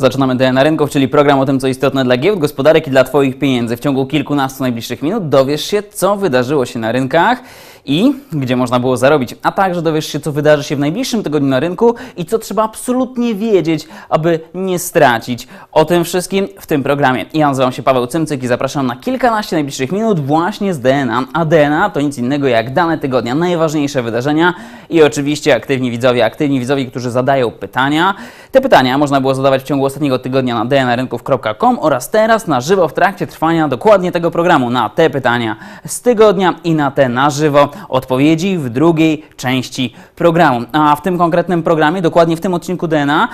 Zaczynamy DNA Rynków, czyli program o tym, co istotne dla giełd, gospodarek i dla Twoich pieniędzy. W ciągu kilkunastu najbliższych minut dowiesz się, co wydarzyło się na rynkach i gdzie można było zarobić, a także dowiesz się, co wydarzy się w najbliższym tygodniu na rynku i co trzeba absolutnie wiedzieć, aby nie stracić. O tym wszystkim w tym programie. Ja nazywam się Paweł Cymcyk i zapraszam na kilkanaście najbliższych minut właśnie z DNA. A DNA to nic innego jak dane tygodnia, najważniejsze wydarzenia i oczywiście aktywni widzowie, aktywni widzowie, którzy zadają pytania. Te pytania można było zadawać w ciągu ostatniego tygodnia na dnarynków.com oraz teraz na żywo w trakcie trwania dokładnie tego programu na te pytania z tygodnia i na te na żywo odpowiedzi w drugiej części programu. A w tym konkretnym programie, dokładnie w tym odcinku DNA,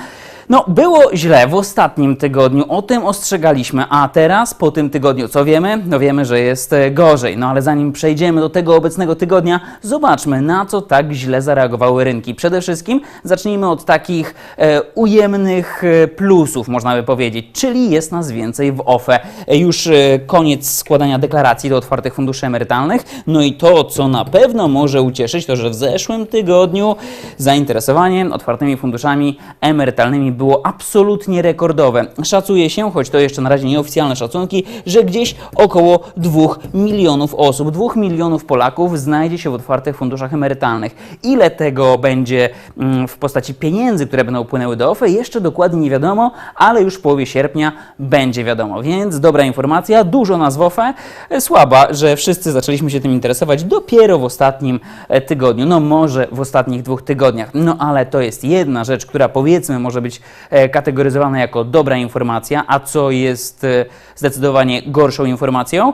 no, było źle w ostatnim tygodniu, o tym ostrzegaliśmy, a teraz po tym tygodniu co wiemy? No wiemy, że jest e, gorzej. No ale zanim przejdziemy do tego obecnego tygodnia, zobaczmy na co tak źle zareagowały rynki. Przede wszystkim zacznijmy od takich e, ujemnych e, plusów, można by powiedzieć, czyli jest nas więcej w OFE. E, już e, koniec składania deklaracji do otwartych funduszy emerytalnych. No i to, co na pewno może ucieszyć, to że w zeszłym tygodniu zainteresowanie otwartymi funduszami emerytalnymi było absolutnie rekordowe. Szacuje się, choć to jeszcze na razie nieoficjalne szacunki, że gdzieś około 2 milionów osób, 2 milionów Polaków znajdzie się w otwartych funduszach emerytalnych. Ile tego będzie mm, w postaci pieniędzy, które będą płynęły do OFE, jeszcze dokładnie nie wiadomo, ale już w połowie sierpnia będzie wiadomo. Więc dobra informacja, dużo nas w OFE. E, Słaba, że wszyscy zaczęliśmy się tym interesować dopiero w ostatnim e, tygodniu, no może w ostatnich dwóch tygodniach. No ale to jest jedna rzecz, która powiedzmy może być e, kategoryzowana jako dobra informacja, a co jest e, zdecydowanie gorszą informacją.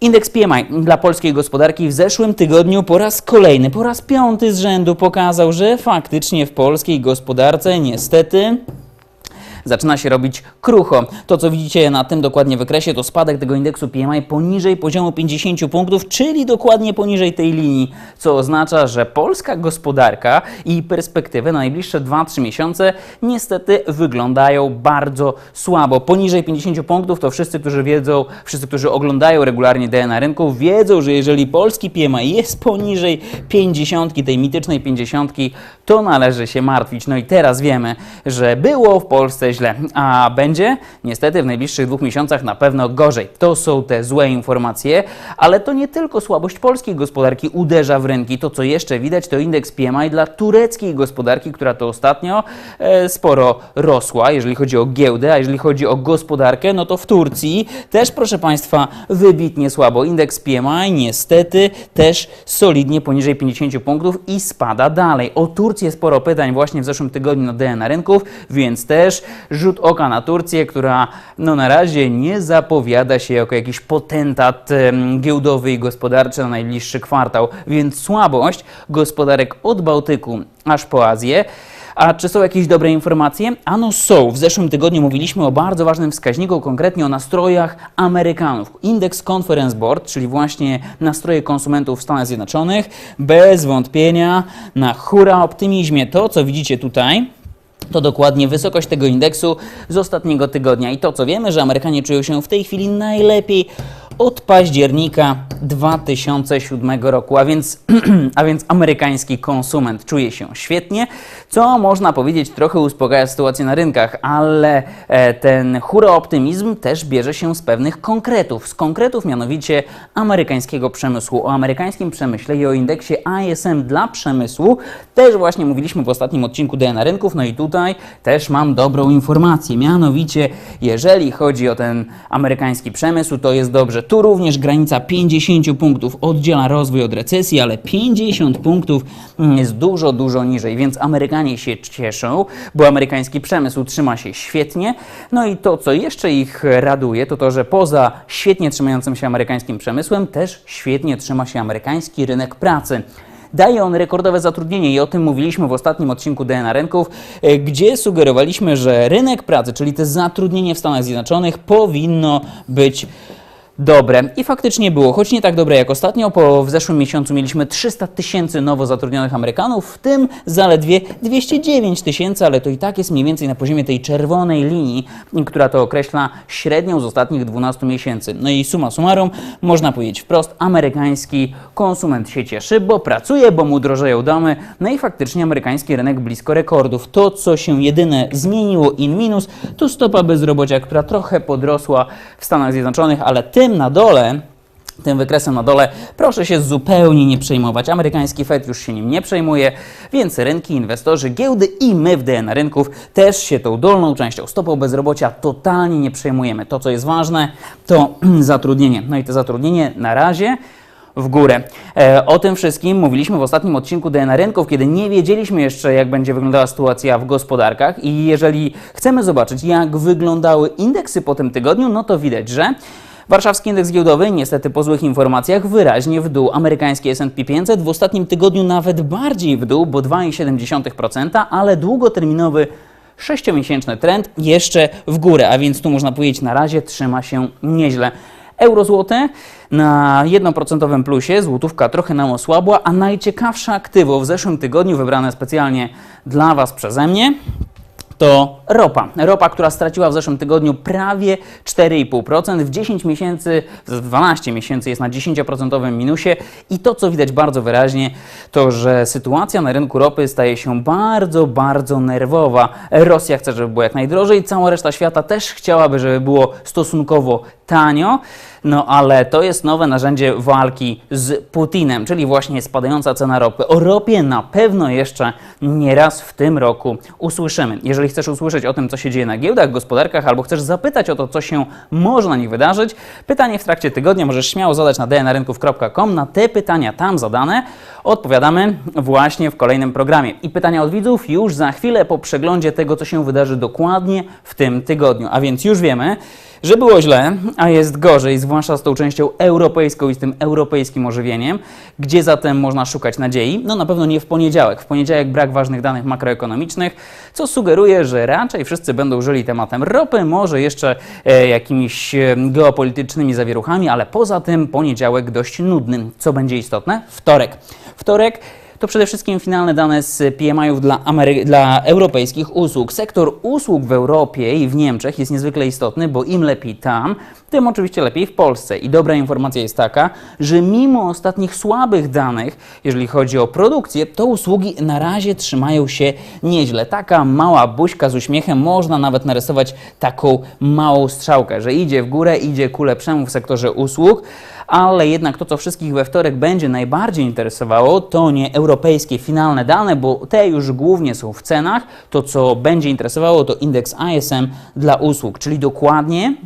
Indeks PMI dla polskiej gospodarki w zeszłym tygodniu po raz kolejny, po raz piąty z rzędu pokazał, że faktycznie w polskiej gospodarce niestety zaczyna się robić krucho. To, co widzicie na tym dokładnie wykresie, to spadek tego indeksu PMI poniżej poziomu 50 punktów, czyli dokładnie poniżej tej linii, co oznacza, że polska gospodarka i perspektywy na najbliższe 2-3 miesiące niestety wyglądają bardzo słabo. Poniżej 50 punktów to wszyscy, którzy wiedzą, wszyscy, którzy oglądają regularnie DNA rynków, wiedzą, że jeżeli polski PMI jest poniżej 50, tej mitycznej 50, to należy się martwić. No i teraz wiemy, że było w Polsce źle, a będzie niestety w najbliższych dwóch miesiącach na pewno gorzej. To są te złe informacje, ale to nie tylko słabość polskiej gospodarki uderza w rynki. To, co jeszcze widać, to indeks PMI dla tureckiej gospodarki, która to ostatnio e, sporo rosła, jeżeli chodzi o giełdę, a jeżeli chodzi o gospodarkę, no to w Turcji też, proszę Państwa, wybitnie słabo. Indeks PMI niestety też solidnie poniżej 50 punktów i spada dalej. O Turcję sporo pytań właśnie w zeszłym tygodniu na DNA rynków, więc też rzut oka na Turcję, która no na razie nie zapowiada się jako jakiś potentat giełdowy i gospodarczy na najbliższy kwartał, więc słabość gospodarek od Bałtyku aż po Azję. A czy są jakieś dobre informacje? Ano są. W zeszłym tygodniu mówiliśmy o bardzo ważnym wskaźniku, konkretnie o nastrojach Amerykanów. Indeks Conference Board, czyli właśnie nastroje konsumentów w Stanach Zjednoczonych, bez wątpienia na hura optymizmie. To, co widzicie tutaj, to dokładnie wysokość tego indeksu z ostatniego tygodnia. I to, co wiemy, że Amerykanie czują się w tej chwili najlepiej od października 2007 roku, a więc, a więc amerykański konsument czuje się świetnie, co można powiedzieć trochę uspokaja sytuację na rynkach, ale e, ten hura optymizm też bierze się z pewnych konkretów, z konkretów mianowicie amerykańskiego przemysłu. O amerykańskim przemyśle i o indeksie ISM dla przemysłu też właśnie mówiliśmy w ostatnim odcinku DNA Rynków, no i tutaj też mam dobrą informację, mianowicie jeżeli chodzi o ten amerykański przemysł, to jest dobrze. Tu również granica 50 punktów oddziela rozwój od recesji, ale 50 punktów mm, jest dużo, dużo niżej, więc Amerykanie się cieszą, bo amerykański przemysł trzyma się świetnie. No i to, co jeszcze ich raduje, to to, że poza świetnie trzymającym się amerykańskim przemysłem, też świetnie trzyma się amerykański rynek pracy. Daje on rekordowe zatrudnienie i o tym mówiliśmy w ostatnim odcinku DNA Rynków, e, gdzie sugerowaliśmy, że rynek pracy, czyli te zatrudnienie w Stanach Zjednoczonych powinno być dobre. I faktycznie było, choć nie tak dobre jak ostatnio, bo w zeszłym miesiącu mieliśmy 300 tysięcy nowo zatrudnionych Amerykanów, w tym zaledwie 209 tysięcy, ale to i tak jest mniej więcej na poziomie tej czerwonej linii, która to określa średnią z ostatnich 12 miesięcy. No i suma summarum, można powiedzieć wprost, amerykański konsument się cieszy, bo pracuje, bo mu drożeją domy, no i faktycznie amerykański rynek blisko rekordów. To, co się jedyne zmieniło in minus, to stopa bezrobocia, która trochę podrosła w Stanach Zjednoczonych, ale tym na dole tym wykresem na dole proszę się zupełnie nie przejmować. Amerykański Fed już się nim nie przejmuje, więc rynki, inwestorzy, giełdy i my w DNA rynków też się tą dolną częścią stopą bezrobocia totalnie nie przejmujemy. To, co jest ważne, to zatrudnienie. No i to zatrudnienie na razie w górę. E, o tym wszystkim mówiliśmy w ostatnim odcinku DNA Rynków, kiedy nie wiedzieliśmy jeszcze, jak będzie wyglądała sytuacja w gospodarkach i jeżeli chcemy zobaczyć, jak wyglądały indeksy po tym tygodniu, no to widać, że Warszawski indeks giełdowy niestety po złych informacjach wyraźnie w dół. Amerykański S&P 500 w ostatnim tygodniu nawet bardziej w dół, bo 2,7%, ale długoterminowy sześciomiesięczny trend jeszcze w górę, a więc tu można powiedzieć na razie trzyma się nieźle. Euro złote na 1% plusie, złotówka trochę nam osłabła, a najciekawsze aktywo w zeszłym tygodniu wybrane specjalnie dla Was przeze mnie to ropa. Ropa, która straciła w zeszłym tygodniu prawie 4,5%, w 10 miesięcy, w 12 miesięcy jest na 10% minusie i to, co widać bardzo wyraźnie, to, że sytuacja na rynku ropy staje się bardzo, bardzo nerwowa. Rosja chce, żeby było jak najdrożej, cała reszta świata też chciałaby, żeby było stosunkowo tanio. No ale to jest nowe narzędzie walki z Putinem, czyli właśnie spadająca cena ropy. O ropie na pewno jeszcze nie raz w tym roku usłyszymy. Jeżeli chcesz usłyszeć o tym, co się dzieje na giełdach, gospodarkach, albo chcesz zapytać o to, co się może na nich wydarzyć, pytanie w trakcie tygodnia możesz śmiało zadać na dnarynków.com. Na te pytania tam zadane odpowiadamy właśnie w kolejnym programie. I pytania od widzów już za chwilę po przeglądzie tego, co się wydarzy dokładnie w tym tygodniu. A więc już wiemy, że było źle, a jest gorzej, zwłaszcza z tą częścią europejską i z tym europejskim ożywieniem. Gdzie zatem można szukać nadziei? No na pewno nie w poniedziałek. W poniedziałek brak ważnych danych makroekonomicznych, co sugeruje, że raczej wszyscy będą żyli tematem ropy, może jeszcze e, jakimiś e, geopolitycznymi zawieruchami, ale poza tym poniedziałek dość nudny. Co będzie istotne? Wtorek. Wtorek to przede wszystkim finalne dane z PMI-ów dla, Amery- dla europejskich usług. Sektor usług w Europie i w Niemczech jest niezwykle istotny, bo im lepiej tam, tym oczywiście lepiej w Polsce. I dobra informacja jest taka, że mimo ostatnich słabych danych, jeżeli chodzi o produkcję, to usługi na razie trzymają się nieźle. Taka mała buźka z uśmiechem, można nawet narysować taką małą strzałkę, że idzie w górę, idzie ku lepszemu w sektorze usług ale jednak to, co wszystkich we wtorek będzie najbardziej interesowało, to nie europejskie finalne dane, bo te już głównie są w cenach. To, co będzie interesowało, to indeks ISM dla usług, czyli dokładnie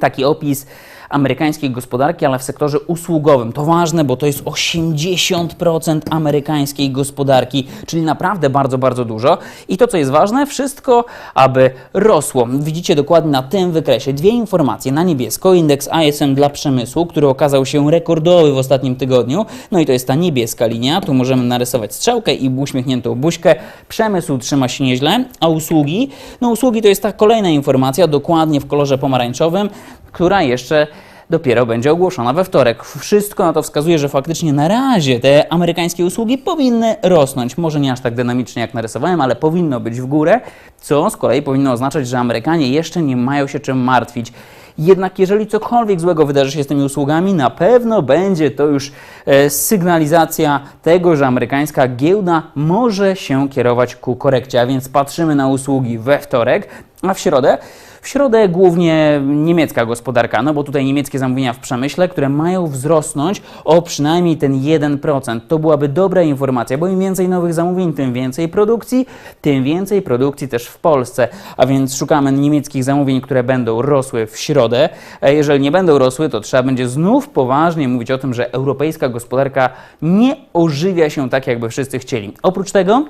taki opis amerykańskiej gospodarki, ale w sektorze usługowym. To ważne, bo to jest 80% amerykańskiej gospodarki, czyli naprawdę bardzo, bardzo dużo. I to, co jest ważne, wszystko, aby rosło. Widzicie dokładnie na tym wykresie dwie informacje. Na niebiesko indeks ISM dla przemysłu, który okazał się rekordowy w ostatnim tygodniu. No i to jest ta niebieska linia. Tu możemy narysować strzałkę i uśmiechniętą buźkę. Przemysł trzyma się nieźle, a usługi? No usługi to jest ta kolejna informacja, dokładnie w kolorze pomarańczowym, która jeszcze dopiero będzie ogłoszona we wtorek. Wszystko na to wskazuje, że faktycznie na razie te amerykańskie usługi powinny rosnąć. Może nie aż tak dynamicznie jak narysowałem, ale powinno być w górę, co z kolei powinno oznaczać, że Amerykanie jeszcze nie mają się czym martwić. Jednak jeżeli cokolwiek złego wydarzy się z tymi usługami, na pewno będzie to już e, sygnalizacja tego, że amerykańska giełda może się kierować ku korekcie. A więc patrzymy na usługi we wtorek, a w środę w środę głównie niemiecka gospodarka, no bo tutaj niemieckie zamówienia w przemyśle, które mają wzrosnąć o przynajmniej ten 1%. To byłaby dobra informacja, bo im więcej nowych zamówień, tym więcej produkcji, tym więcej produkcji też w Polsce. A więc szukamy niemieckich zamówień, które będą rosły w środę. Jeżeli nie będą rosły, to trzeba będzie znów poważnie mówić o tym, że europejska gospodarka nie ożywia się tak, jakby wszyscy chcieli. Oprócz tego,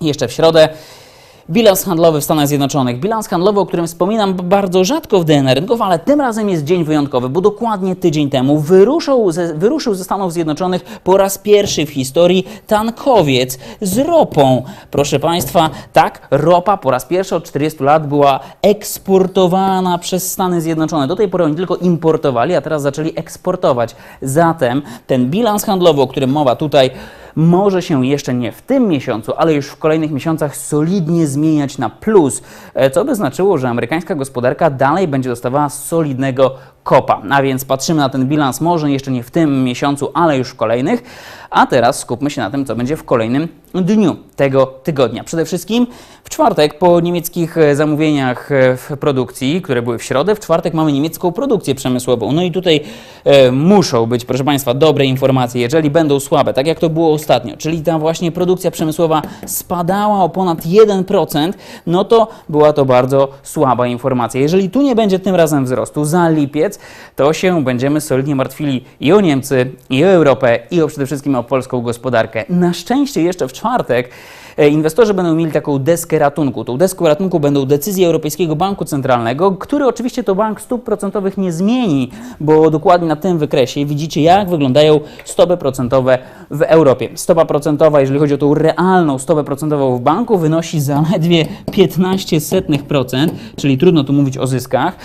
jeszcze w środę Bilans handlowy w Stanach Zjednoczonych. Bilans handlowy, o którym wspominam bardzo rzadko w DNA rynków, ale tym razem jest dzień wyjątkowy, bo dokładnie tydzień temu wyruszył ze, wyruszył ze Stanów Zjednoczonych po raz pierwszy w historii tankowiec z ropą. Proszę Państwa, tak, ropa po raz pierwszy od 40 lat była eksportowana przez Stany Zjednoczone. Do tej pory oni tylko importowali, a teraz zaczęli eksportować. Zatem ten bilans handlowy, o którym mowa tutaj, może się jeszcze nie w tym miesiącu, ale już w kolejnych miesiącach solidnie zmieniać na plus, e, co by znaczyło, że amerykańska gospodarka dalej będzie dostawała solidnego kopa. A więc patrzymy na ten bilans może jeszcze nie w tym miesiącu, ale już w kolejnych. A teraz skupmy się na tym, co będzie w kolejnym dniu tego tygodnia. Przede wszystkim w czwartek po niemieckich e, zamówieniach e, w produkcji, które były w środę, w czwartek mamy niemiecką produkcję przemysłową. No i tutaj e, muszą być, proszę Państwa, dobre informacje. Jeżeli będą słabe, tak jak to było ostatnio, czyli ta właśnie produkcja przemysłowa spadała o ponad 1%, no to była to bardzo słaba informacja. Jeżeli tu nie będzie tym razem wzrostu za lipiec, to się będziemy solidnie martwili i o Niemcy, i o Europę, i o przede wszystkim o polską gospodarkę. Na szczęście jeszcze w czwartek e, inwestorzy będą mieli taką deskę ratunku. Tą deską ratunku będą decyzje Europejskiego Banku Centralnego, który oczywiście to bank stóp procentowych nie zmieni, bo dokładnie na tym wykresie widzicie, jak wyglądają stopy procentowe w Europie. Stopa procentowa, jeżeli chodzi o tą realną stopę procentową w banku, wynosi zaledwie 15%, czyli trudno tu mówić o zyskach.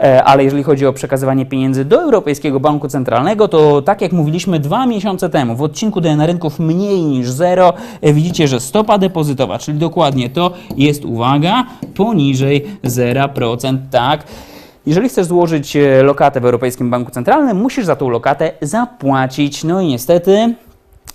E, ale jeżeli chodzi o przekazywanie pieniędzy do Europejskiego Banku Centralnego, to tak jak mówiliśmy dwa miesiące temu, w odcinku DNA rynków mniej niż zero, e, widzicie, że stopa depozytowa, czyli dokładnie to jest, uwaga, poniżej 0%, tak. Jeżeli chcesz złożyć e, lokatę w Europejskim Banku Centralnym, musisz za tą lokatę zapłacić. No i niestety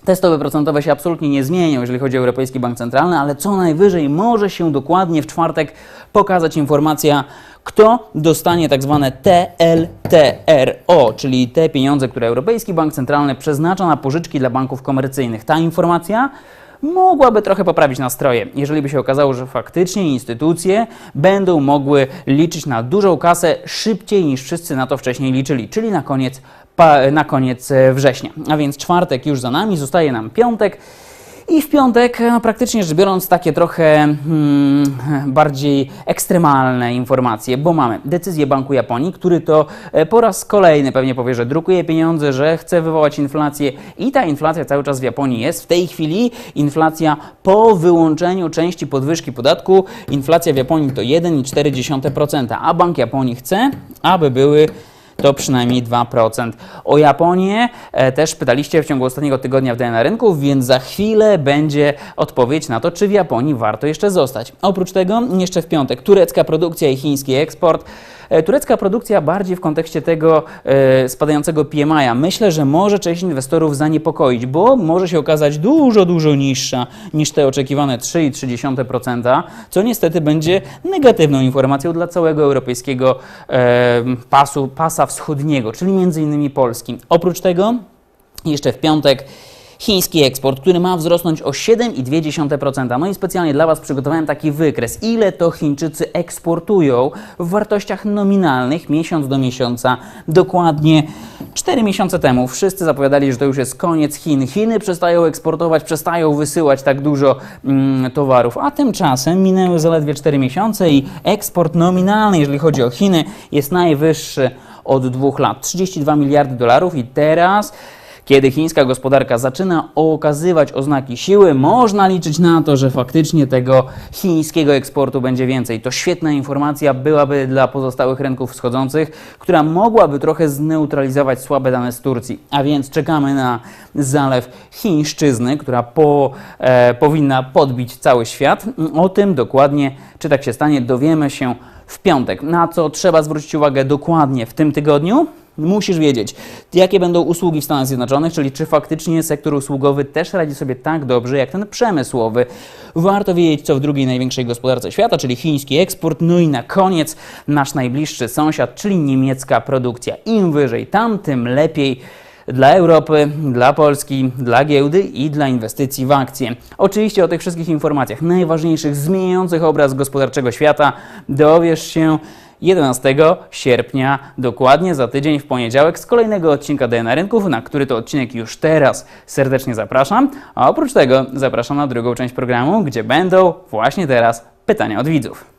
te stopy procentowe się absolutnie nie zmienią, jeżeli chodzi o Europejski Bank Centralny, ale co najwyżej może się dokładnie w czwartek pokazać informacja, kto dostanie tak zwane TLTRO, czyli te pieniądze, które Europejski Bank Centralny przeznacza na pożyczki dla banków komercyjnych. Ta informacja mogłaby trochę poprawić nastroje, jeżeli by się okazało, że faktycznie instytucje będą mogły liczyć na dużą kasę szybciej niż wszyscy na to wcześniej liczyli, czyli na koniec, na koniec września. A więc czwartek już za nami, zostaje nam piątek. I w piątek, no, praktycznie rzecz biorąc, takie trochę hmm, bardziej ekstremalne informacje, bo mamy decyzję Banku Japonii, który to e, po raz kolejny pewnie powie, że drukuje pieniądze, że chce wywołać inflację i ta inflacja cały czas w Japonii jest. W tej chwili inflacja po wyłączeniu części podwyżki podatku, inflacja w Japonii to 1,4%, a Bank Japonii chce, aby były to przynajmniej 2%. O Japonię e, też pytaliście w ciągu ostatniego tygodnia w DNA Rynków, więc za chwilę będzie odpowiedź na to, czy w Japonii warto jeszcze zostać. Oprócz tego, jeszcze w piątek, turecka produkcja i chiński eksport. E, turecka produkcja bardziej w kontekście tego e, spadającego PMI-a. Myślę, że może część inwestorów zaniepokoić, bo może się okazać dużo, dużo niższa niż te oczekiwane 3,3%, co niestety będzie negatywną informacją dla całego europejskiego pasu, pasa wschodniego, czyli innymi Polski. Oprócz tego jeszcze w piątek chiński eksport, który ma wzrosnąć o 7,2%. No i specjalnie dla Was przygotowałem taki wykres, ile to Chińczycy eksportują w wartościach nominalnych miesiąc do miesiąca. Dokładnie 4 miesiące temu wszyscy zapowiadali, że to już jest koniec Chin. Chiny przestają eksportować, przestają wysyłać tak dużo mm, towarów, a tymczasem minęły zaledwie 4 miesiące i eksport nominalny, jeżeli chodzi o Chiny, jest najwyższy od dwóch lat. 32 miliardy dolarów i teraz kiedy chińska gospodarka zaczyna okazywać oznaki siły, można liczyć na to, że faktycznie tego chińskiego eksportu będzie więcej. To świetna informacja byłaby dla pozostałych rynków wschodzących, która mogłaby trochę zneutralizować słabe dane z Turcji. A więc czekamy na zalew chińszczyzny, która po, e, powinna podbić cały świat. O tym dokładnie, czy tak się stanie, dowiemy się w piątek. Na co trzeba zwrócić uwagę dokładnie w tym tygodniu? Musisz wiedzieć, jakie będą usługi w Stanach Zjednoczonych, czyli czy faktycznie sektor usługowy też radzi sobie tak dobrze jak ten przemysłowy. Warto wiedzieć, co w drugiej największej gospodarce świata, czyli chiński eksport. No i na koniec nasz najbliższy sąsiad, czyli niemiecka produkcja. Im wyżej tam, tym lepiej dla Europy, dla Polski, dla giełdy i dla inwestycji w akcje. Oczywiście o tych wszystkich informacjach, najważniejszych, zmieniających obraz gospodarczego świata, dowiesz się 11 sierpnia, dokładnie za tydzień w poniedziałek z kolejnego odcinka DNA Rynków, na który to odcinek już teraz serdecznie zapraszam. A oprócz tego zapraszam na drugą część programu, gdzie będą właśnie teraz pytania od widzów.